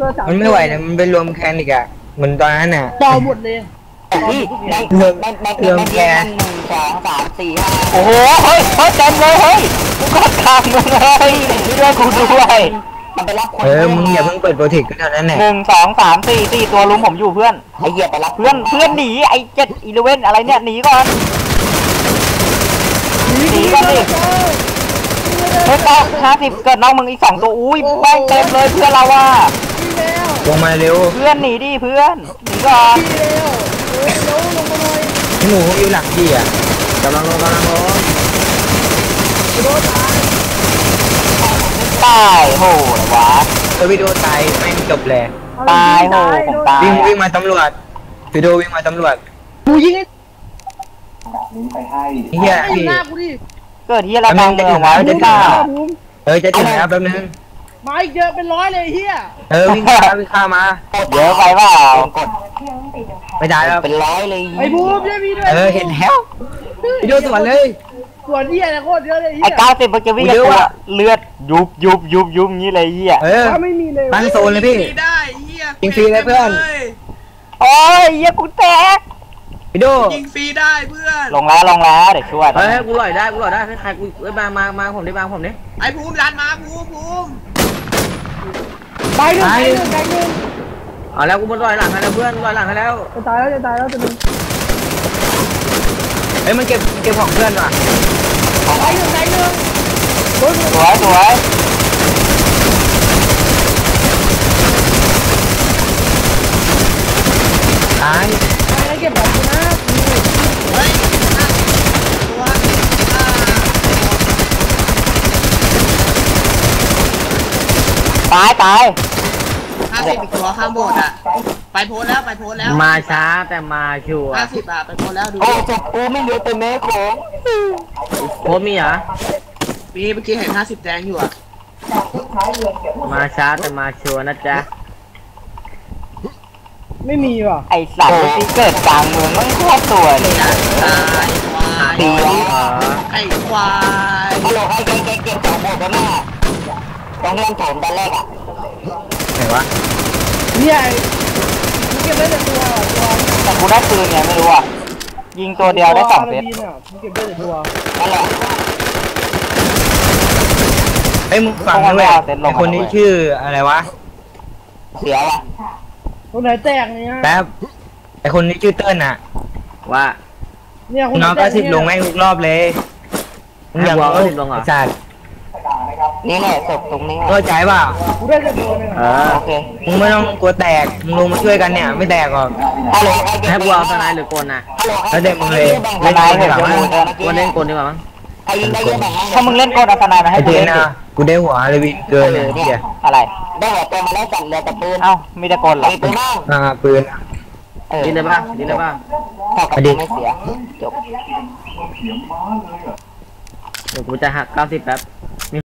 ตัวสามมันไม่ไหวนะมันไปรวมแคนอีกอะเหมือนตอนนั้นน่ะต่อหมดเลยพี่ในเริ่มในในเริ่มในแกเกมหนึ่งสองสามสี่ห้าโอ้โหเฮ้ยเฮ้ยเต็มเลยเฮ้ยกูก็ทำมึงเลยช่วยกูด้วยมันไปรับคนเออมึงอย่าเพิ่งเปิดโปรเทคก็เท่านั้นแหละหนึ่งสองสามสี่สี่ตัวลุมผมอยู่เพื่อนไอ้เหยียบไปรับเพื่อนเพื่อนหนีไอ้เจ็ดอีเลเวนอะไรเนี่ยหนีก่อนหนีก่อนดิเฮ้ยต่อห้าสิบเกิดน้องมึงอีกสองตัวอุ้ยแม่งเต็มเลยเพื่อนเราว่าพี่แล้วลงมาเร็วเพื่อนหนีดิเพื่อนหนีก่อนพี่แล้วเออเร็วลงมาหน่อยพี่หมูอยู่หลังพี่อะกำลังลงกำลังลงโดนตายตายโหเลยวะเออวิดีโอตายไม่งจบเลยตายโหผมตายวิ่งวิ่งมาตำรวจวิดีโอวิ่งมาตำรวจกูยิงไอ้เฮียไอ้พี่หน้ากูดิเกิดที่อะไรกลางเมืองวะจะเด็ถึกงกาแล้วภูมิเออจะถึงแล้วแป๊บนึง มาอีกเยอะเป็นร้อยเลยเฮียเออวิ่งข้ามวิ่งข้ามมาเยอะไปเปล่ากดไม่ได้แล้วเป็นร้อยเลยไอ้ภูมิช่วยพี่ด้วยเออเห็นแล้ววิดีโอสวนเลยส่วนเฮียนะโคตรเยอะเลยเฮีไอ้ยเก้าสิบเมื่อกี้วิ่งเยกับอะตัวว่ะเลือดยุบยุบยุบยุบงี้เลยไอ้เหี้ยเออถ้าไม่มีเลยตั้งโซนเลยพี่ได้เฮียยิงฟรีเลยเพื่อนโอ้ยเหี้ยกูแตกวิดีโอยิงฟรีได้เพื่อนลงแล้วลงแล้วเดี๋ยวช่วยเฮ้ยกูลอยได้กูลอยได้ให้ใครกูเอ้ยมามามาผมดิบางผมดิไอ้ภูมิดันมาภูมิภูมิ ตายหนึ่งตายหนึ่งตายหนึ่งเอาแล้วกูมาลอยหลังให้แล้วเพื่อนลอยหลังให้แล้วจะตายแล้วจะตายแล้วจะหนึ่งเฮ้ยมันเก็บเก็บของเพื่อนว่ะตายหนึ่งตายหนึ่งโดนสวยสวย ตาย ตายแล้วเก็บของกูนะ เฮ้ยห้าสิบตัวห้า ตายตายห้าสิบอีกตัวข้ามโบสถ์อะ ไปโพสแล้วไปโพสแล้วมาช้าแต่มาชัวร์ห้าสิบอะไปโพสแล้วดูโอ้จบกูไม่เหลือแต่แม่ของโคตรมีเหรอมีเมื่อกี้เห็นห้าสิบแดงอยู่อะ มาช้าแต่มาชัวร์นะจ๊ะ ไม่มีว่ะไอสัตว์ที่เกิดกลางเมืองมันโคตรตัวเลยตายควายตีเออไอ้ควายฮัลโหลไอ้เก่งเก่งสองหมดแล้วแม่ ต้องเล่นโถมตอนแรกอะไหนวะเนี่ยกูเก็บได้แต่ตัวตัวแต่กูได้ปืนไงไม่รู้อะยิงตัวเดียวได้สองเซตกูเก็บได้แต่ตัวนั่นแหละเฮ้ยมึงฟังนะเว้ยไอคนนี้ชื่ออะไรวะ เสียว่ะตรงไหนแตกเนี่ยแป๊บไอคนนี้ชื่อเติ้ลน่ะ ว่า เนี่ยคนน้องก็สิบลงแม่งทุกรอบเลยมึงอย่างให้โง่กูเอาสิบลงเหรอไอ้สัตว์ นี่แหละศพตรงนี้เข้าใจเปล่ากูได้แต่ตัวนึงเออโอเคมึงไม่ต้องกลัวแตกมึงลงมาช่วยกันเนี่ย ไม่แตกหรอกฮัลโหลไอ้เก่งให้กูเอาสไนด์หรือโกนนะฮัลโหลแล้วเด็กมึงเลยทนายเถอะเดี๋ยวมึงกูเล่นโกนดีกว่ามั้งใครยิงได้เยอะแบ่งให้ถ้ามึงเล่นโกดอัศนายมาไอให้เทกูนเล่นนะดิกูได้หัวเลยวิเกินเนี่ยเหี้ยอะไร ได้หัวตัวมาได้สั่นเรือแต่ปืนเอ้ามีแต่โกนเหรอมีปืนบ้างอ่าปืน เออยินได้ป่ะยินได้ป่ะถ้ากับไม่เสียจบเดี๋ยวกูจะหักเก้าสิบแป๊บ